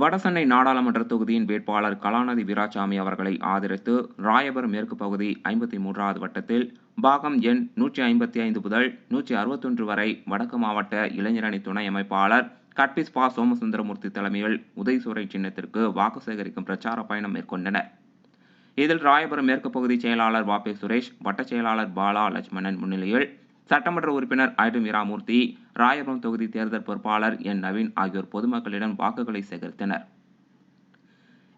வடசென்னை நாடாளுமன்ற தொகுதியின் வேட்பாளர் கலாநிதி வீராசாமி அவர்களை ஆதரித்து ராயபுரம் மேற்கு பகுதி ஐம்பத்தி மூன்றாவது வட்டத்தில் பாகம் எண் நூற்றி ஐம்பத்தி ஐந்து முதல் நூற்றி அறுபத்தொன்று வரை வடக்கு மாவட்ட இளைஞரணி துணை அமைப்பாளர் கட்பிஸ் பா சோமசுந்தரமூர்த்தி தலைமையில் உதயசூரை சின்னத்திற்கு வாக்கு சேகரிக்கும் பிரச்சார பயணம் மேற்கொண்டனர். இதில் ராயபுரம் மேற்கு பகுதி செயலாளர் வாபே சுரேஷ் வட்டச் செயலாளர் பாலா லட்சுமணன் முன்னிலையில் சட்டமன்ற உறுப்பினர் ஐடு வீராமூர்த்தி ராயபுரம் தொகுதி தேர்தல் பொறுப்பாளர் என் நவீன் ஆகியோர் பொதுமக்களிடம் வாக்குகளை சேகரித்தனர்.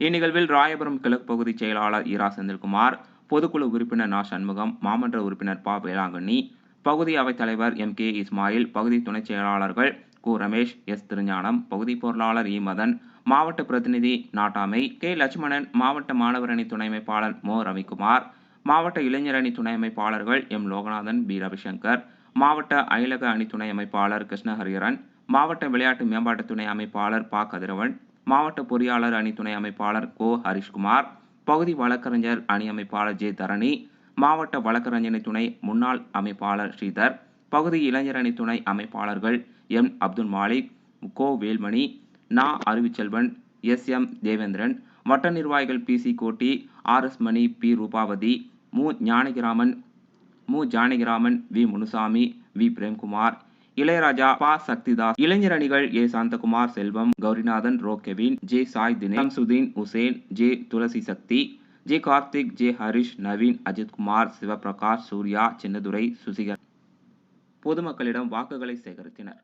இந்நிகழ்வில் ராயபுரம் கிழக்கு பகுதி செயலாளர் ஈரா செந்தில்குமார் பொதுக்குழு உறுப்பினர் நா சண்முகம் மாமன்ற உறுப்பினர் பா வேளாங்கண்ணி பகுதி அவைத் தலைவர் எம் கே இஸ்மாயில் பகுதி துணைச் செயலாளர்கள் கு ரமேஷ் எஸ் திருஞானம் பகுதி பொருளாளர் இ மதன் மாவட்ட பிரதிநிதி நாட்டாமை கே லட்சுமணன் மாவட்ட மாணவரணி துணைமைப்பாளர் மோ ரவிக்குமார் மாவட்ட இளைஞர் அணி துணை அமைப்பாளர்கள் எம். லோகநாதன் பி. ரவிசங்கர் மாவட்ட அயலக அணி துணை அமைப்பாளர் கிருஷ்ண ஹரிஹரன் மாவட்ட விளையாட்டு மேம்பாட்டு துணை அமைப்பாளர் ப. கதிரவன் மாவட்ட பொறியாளர் அணி துணை அமைப்பாளர் கோ. ஹரிஷ்குமார் பகுதி வழக்கறிஞர் அணி அமைப்பாளர் ஜே. தரணி மாவட்ட வழக்கறிஞர் துணை முன்னாள் அமைப்பாளர் ஸ்ரீதர் பகுதி இளைஞர் அணி துணை அமைப்பாளர்கள் எம். அப்துல் மாலிக் கோ. வேல்மணி நா. அறிவிச்செல்வன் எஸ். எம். தேவேந்திரன் வட்ட நிர்வாகிகள் P. C. Kotti R. S. Mani P. Rupavathi மு. ஞானகிராமன் மு. ஜானகிராமன் வி. முனுசாமி வி. பிரேம்குமார் இளையராஜா பா. சக்திதாஸ் இளைஞர் அணிகள் ஏ. சாந்தகுமார் செல்வம் கௌரிநாதன் ரோ Kevin J. Sai தினேம் Sudheen Hussain J. Thulasi Sakthi J. Karthik J. Harish Naveen Ajithkumar Sivaprakash Surya Chinnadurai Susikar. பொதுமக்களிடம் வாக்குகளை சேகரித்தனர்.